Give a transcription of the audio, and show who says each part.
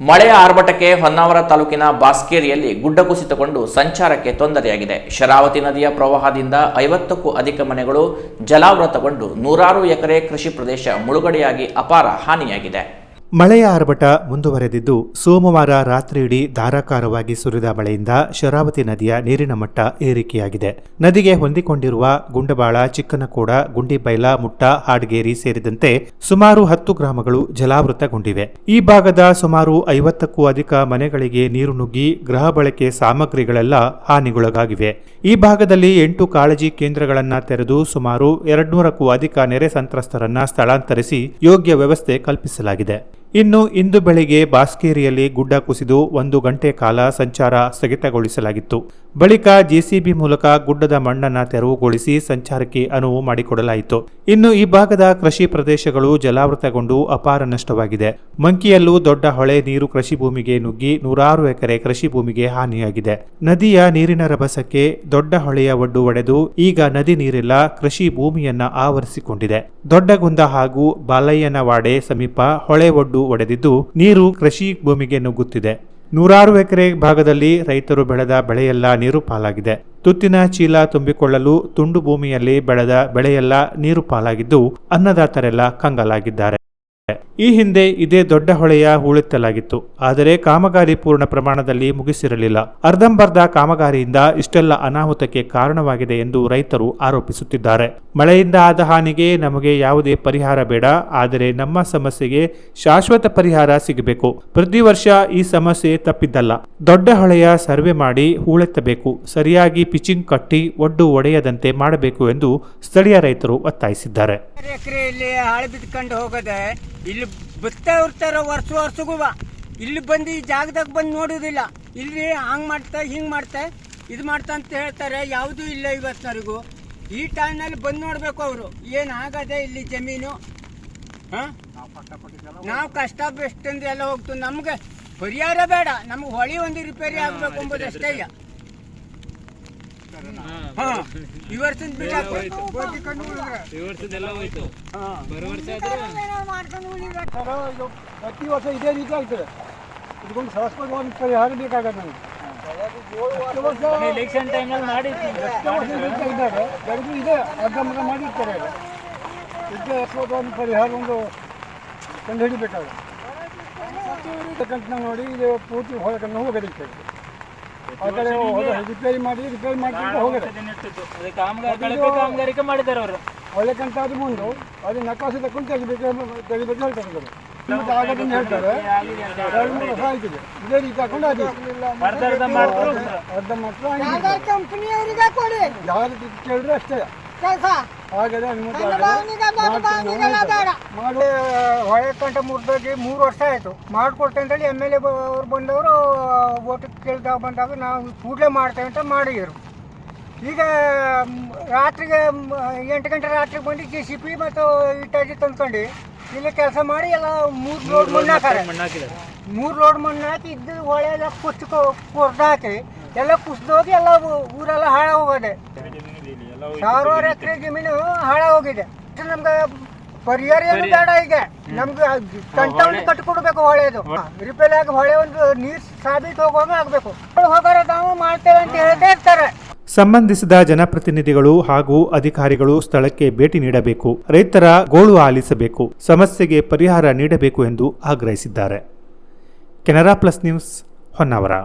Speaker 1: ಮಳೆಯ ಆರ್ಭಟಕ್ಕೆ ಹೊನ್ನಾವರ ತಾಲೂಕಿನ ಬಾಸ್ಕೇರಿಯಲ್ಲಿ ಗುಡ್ಡ ಕುಸಿತಗೊಂಡು ಸಂಚಾರಕ್ಕೆ ತೊಂದರೆಯಾಗಿದೆ. ಶರಾವತಿ ನದಿಯ ಪ್ರವಾಹದಿಂದ ಐವತ್ತಕ್ಕೂ ಅಧಿಕ ಮನೆಗಳು ಜಲಾವೃತಗೊಂಡು ನೂರಾರು ಎಕರೆ ಕೃಷಿ ಪ್ರದೇಶ ಮುಳುಗಡೆಯಾಗಿ ಅಪಾರ ಹಾನಿಯಾಗಿದೆ.
Speaker 2: ಮಳೆಯ ಆರ್ಭಟ ಮುಂದುವರೆದಿದ್ದು ಸೋಮವಾರ ರಾತ್ರಿಯಿಡೀ ಧಾರಾಕಾರವಾಗಿ ಸುರಿದ ಮಳೆಯಿಂದ ಶರಾವತಿ ನದಿಯ ನೀರಿನ ಮಟ್ಟ ಏರಿಕೆಯಾಗಿದೆ. ನದಿಗೆ ಹೊಂದಿಕೊಂಡಿರುವ ಗುಂಡಬಾಳ, ಚಿಕ್ಕನಕೋಡ, ಗುಂಡಿಬೈಲ, ಮುಟ್ಟ, ಹಾಡ್ಗೇರಿ ಸೇರಿದಂತೆ ಸುಮಾರು ಹತ್ತು ಗ್ರಾಮಗಳು ಜಲಾವೃತಗೊಂಡಿವೆ. ಈ ಭಾಗದ ಸುಮಾರು ಐವತ್ತಕ್ಕೂ ಅಧಿಕ ಮನೆಗಳಿಗೆ ನೀರು ನುಗ್ಗಿ ಗೃಹ ಬಳಕೆ ಸಾಮಗ್ರಿಗಳೆಲ್ಲ ಹಾನಿಗೊಳಗಾಗಿವೆ. ಈ ಭಾಗದಲ್ಲಿ ಎಂಟು ಕಾಳಜಿ ಕೇಂದ್ರಗಳನ್ನ ತೆರೆದು ಸುಮಾರು ಎರಡ್ನೂರಕ್ಕೂ ಅಧಿಕ ನೆರೆ ಸಂತ್ರಸ್ತರನ್ನ ಸ್ಥಳಾಂತರಿಸಿ ಯೋಗ್ಯ ವ್ಯವಸ್ಥೆ ಕಲ್ಪಿಸಲಾಗಿದೆ. ಇನ್ನು ಇಂದು ಬೆಳಿಗ್ಗೆ ಬಾಸ್ಕೇರಿಯಲ್ಲಿ ಗುಡ್ಡ ಕುಸಿದು ಒಂದು ಗಂಟೆ ಕಾಲ ಸಂಚಾರ ಸ್ಥಗಿತಗೊಳಿಸಲಾಗಿತ್ತು. ಬಳಿಕ ಜೆಸಿಬಿ ಮೂಲಕ ಗುಡ್ಡದ ಮಣ್ಣನ್ನು ತೆರವುಗೊಳಿಸಿ ಸಂಚಾರಕ್ಕೆ ಅನುವು ಮಾಡಿಕೊಡಲಾಯಿತು. ಇನ್ನು ಈ ಭಾಗದ ಕೃಷಿ ಪ್ರದೇಶಗಳು ಜಲಾವೃತಗೊಂಡು ಅಪಾರ ನಷ್ಟವಾಗಿದೆ. ಮಂಕಿಯಲ್ಲೂ ದೊಡ್ಡ ಹೊಳೆ ನೀರು ಕೃಷಿ ಭೂಮಿಗೆ ನುಗ್ಗಿ ನೂರಾರು ಎಕರೆ ಕೃಷಿ ಭೂಮಿಗೆ ಹಾನಿಯಾಗಿದೆ. ನದಿಯ ನೀರಿನ ರಭಸಕ್ಕೆ ದೊಡ್ಡ ಹೊಳೆಯ ಒಡ್ಡು ಒಡೆದು ಈಗ ನದಿ ನೀರಿಲ್ಲ, ಕೃಷಿ ಭೂಮಿಯನ್ನ ಆವರಿಸಿಕೊಂಡಿದೆ. ದೊಡ್ಡಗುಂದ ಹಾಗೂ ಬಾಲಯ್ಯನವಾಡೆ ಸಮೀಪ ಹೊಳೆ ಒಡ್ಡು ಒಡೆದಿದ್ದು ನೀರು ಕೃಷಿ ಭೂಮಿಗೆ ನುಗ್ಗುತ್ತಿದೆ. ನೂರಾರು ಎಕರೆ ಭಾಗದಲ್ಲಿ ರೈತರು ಬೆಳೆದ ಬೆಳೆಯೆಲ್ಲ ನೀರು ಪಾಲಾಗಿದೆ. ತುತ್ತಿನ ಚೀಲ ತುಂಬಿಕೊಳ್ಳಲು ತುಂಡು ಭೂಮಿಯಲ್ಲಿ ಬೆಳೆದ ಬೆಳೆಯೆಲ್ಲ ನೀರು ಪಾಲಾಗಿದ್ದು ಅನ್ನದಾತರೆಲ್ಲ ಕಂಗಾಲಾಗಿದ್ದಾರೆ. ಈ ಹಿಂದೆ ಇದೇ ದೊಡ್ಡ ಹೊಳೆಯ ಹೂಳೆತ್ತಲಾಗಿತ್ತು, ಆದರೆ ಕಾಮಗಾರಿ ಪೂರ್ಣ ಪ್ರಮಾಣದಲ್ಲಿ ಮುಗಿಸಿರಲಿಲ್ಲ. ಅರ್ಧಂಬರ್ಧ ಕಾಮಗಾರಿಯಿಂದ ಇಷ್ಟೆಲ್ಲ ಅನಾಹುತಕ್ಕೆ ಕಾರಣವಾಗಿದೆ ಎಂದು ರೈತರು ಆರೋಪಿಸುತ್ತಿದ್ದಾರೆ. ಮಳೆಯಿಂದ ಆದ ಹಾನಿಗೆ ನಮಗೆ ಯಾವುದೇ ಪರಿಹಾರ ಬೇಡ, ಆದರೆ ನಮ್ಮ ಸಮಸ್ಯೆಗೆ ಶಾಶ್ವತ ಪರಿಹಾರ ಸಿಗಬೇಕು. ಪ್ರತಿ ವರ್ಷ ಈ ಸಮಸ್ಯೆ ತಪ್ಪಿದ್ದಲ್ಲ. ದೊಡ್ಡ ಹೊಳೆಯ ಸರ್ವೆ ಮಾಡಿ ಹೂಳೆತ್ತಬೇಕು, ಸರಿಯಾಗಿ ಪಿಚಿಂಗ್ ಕಟ್ಟಿ ಒಡ್ಡು ಒಡೆಯದಂತೆ ಮಾಡಬೇಕು ಎಂದು ಸ್ಥಳೀಯ ರೈತರು ಒತ್ತಾಯಿಸಿದ್ದಾರೆ.
Speaker 3: ಇಲ್ಲಿ ಬರ್ತಾ ಇರ್ತಾರ ವರ್ಷ ವರ್ಷಗೂ ಇಲ್ಲಿ ಬಂದು ಈ ಜಾಗದಾಗ ಬಂದು ನೋಡೋದಿಲ್ಲ. ಇಲ್ಲಿ ಹಂಗ್ ಮಾಡ್ತಾ, ಹಿಂಗ್ ಮಾಡ್ತಾ, ಇದು ಮಾಡ್ತಾ ಅಂತ ಹೇಳ್ತಾರೆ. ಯಾವುದೂ ಇಲ್ಲ ಇವತ್ತಿನವರೆಗೂ. ಈ ಟೈಮ್ನಲ್ಲಿ ಬಂದು ನೋಡ್ಬೇಕು ಅವರು. ಏನು ಆಗದೆ ಇಲ್ಲಿ ಜಮೀನು. ನಾವು ಕಷ್ಟ ಬೆಸ್ಟ್ ಎಲ್ಲ ಹೋಗ್ತು. ನಮ್ಗೆ ಪರಿಹಾರ ಬೇಡ. ನಮ್ಗೆ ಹೊಳಿ ಒಂದು ರಿಪೇರಿ ಆಗ್ಬೇಕು ಎಂಬುದಷ್ಟೇ ಈ ವರ್ಷದ
Speaker 4: ಸರ್ ಇದು ಪ್ರತಿ ವರ್ಷ ಇದೇ ರೀತಿ ಆಗ್ತದೆ. ಇದಕ್ಕೊಂದು ಶಾಶ್ವತ ಒಂದು ಪರಿಹಾರ ಬೇಕಾಗತ್ತೆ ನಮಗೆ.
Speaker 3: ಎಲೆಕ್ಷನ್ ಟೈಮಲ್ಲಿ
Speaker 4: ಇದ್ದಾಗ ಬೆಳೆದು ಇದೆ ಅರ್ಧಂಬರ್ಧ ಮಾಡಿರ್ತಾರೆ. ಅದು. ಇದಕ್ಕೆ ಶಾಶ್ವತ ಒಂದು ಪರಿಹಾರ ಒಂದು ಕಂಡು ಹಿಡಿಬೇಕಾಗುತ್ತೆ ಯಾಕಂತ ನೋಡಿ ಇದು ಪೂರ್ತಿ ಹೊರಕನ್ನು ಹೋಗದಿಕ್ಕೆ ಆ ಕಡೆ ಹೋದ ರಿಪೇರಿ ಮಾಡಿ ರಿಪೇರಿ ಮಾಡ್ಕೊಂಡು ಹೋಗದೆ
Speaker 3: ಕಾಮಗಾರಿಕೆ ಮಾಡಿದ್ದಾರೆ ಅವರು.
Speaker 4: ಒಳ್ಳೆಕಂತ ಅದು ಮುಂದು ಅದು ನಕಾಸು ತಕೊಂಡು ತೆಗಿಬೇಕು ತೆಗಿಬೇಕು ಹೇಳ್ತಾರೆ ಅವರು. ನಿಮ್ಗೆ ಆಗದನ್ನು ಹೇಳ್ತಾರೆ. ಎರಡು ಮೂರು ವರ್ಷ ಆಯ್ತಿದೆ ಇದೇ ರೀತಿ ಹಾಕೊಂಡು ಅದು ಅರ್ಧ ಮಾತ್ರ ಆಗಿದೆ.
Speaker 5: ಕಂಪನಿಯವರಿಗೆ ಕೊಡಿ
Speaker 4: ಯಾರು ಕೇಳಿದ್ರೆ ಅಷ್ಟೇ.
Speaker 5: ಕೆಲಸ.
Speaker 4: ಆಗದೆ ಮಾಡು
Speaker 3: ಹೊಳೆ ಕಂಟ ಮುರಿದೋಗಿ ಮೂರು ವರ್ಷ ಆಯಿತು. ಮಾಡಿಕೊಡ್ತೇವೆ ಅಂತೇಳಿ ಎಂ ಎಲ್ ಎ ಅವ್ರು ಬಂದವರು ಓಟ್ ಕೇಳ್ದಾಗ ಬಂದಾಗ ನಾವು ಕೂಡಲೇ ಮಾಡ್ತೇವೆ ಅಂತ ಮಾಡಿದರು. ಈಗ ರಾತ್ರಿಗೆ ಎಂಟು ಗಂಟೆ ರಾತ್ರಿಗೆ ಬಂದು ಜೆ ಸಿ ಪಿ ಮತ್ತು ಇಟ್ಟಾಜಿ ತಂದ್ಕೊಂಡು ಇಲ್ಲಿ ಕೆಲಸ ಮಾಡಿ ಎಲ್ಲ ಮೂರು ಲೋಡ್ ಮಣ್ಣು ಹಾಕಾರೆ ಮೂರು ಲೋಡ್ ಮಣ್ಣು ಹಾಕಿ ಇದ್ದು ಹೊಳೆ ಎಲ್ಲ ಕುಚ್ಚು ಕೊರ್ದು ಹಾಕಿ ಎಲ್ಲ ಕುಸಿದೋಗಿ ಎಲ್ಲ ಊರೆಲ್ಲ ಹಾಳ ಹೋಗಿದೆ. ಸಾವಿರಾರು ಎಕರೆ ಜಮೀನು ಹಾಳ ಹೋಗಿದೆ. ನಮ್ಗೆ ಪರಿಹಾರ ಏನು ಬೇಡ ಈಗ. ನಮ್ಗೆ ಕಂಟೌನ್ ಕಟ್ಕೊಡ್ಬೇಕು ಹೊಳೆದು ರಿಪೇರಿ ಆಗಿ ಹೊಳೆ ಒಂದು ನೀರು ಸಾಬೀತು ಹೋಗೋಂಗ ಆಗ್ಬೇಕು. ಹೋಗಾರ ನಾವು ಮಾಡ್ತೇವೆ ಅಂತ ಹೇಳ್ತಾ ಇರ್ತಾರೆ.
Speaker 2: ಸಂಬಂಧಿಸಿದ ಜನಪ್ರತಿನಿಧಿಗಳು ಹಾಗೂ ಅಧಿಕಾರಿಗಳು ಸ್ಥಳಕ್ಕೆ ಭೇಟಿ ನೀಡಬೇಕು. ರೈತರ ಗೋಳು ಆಲಿಸಬೇಕು. ಸಮಸ್ಯೆಗೆ ಪರಿಹಾರ ನೀಡಬೇಕು ಎಂದು ಆಗ್ರಹಿಸಿದ್ದಾರೆ. Canara plus news Honnavar.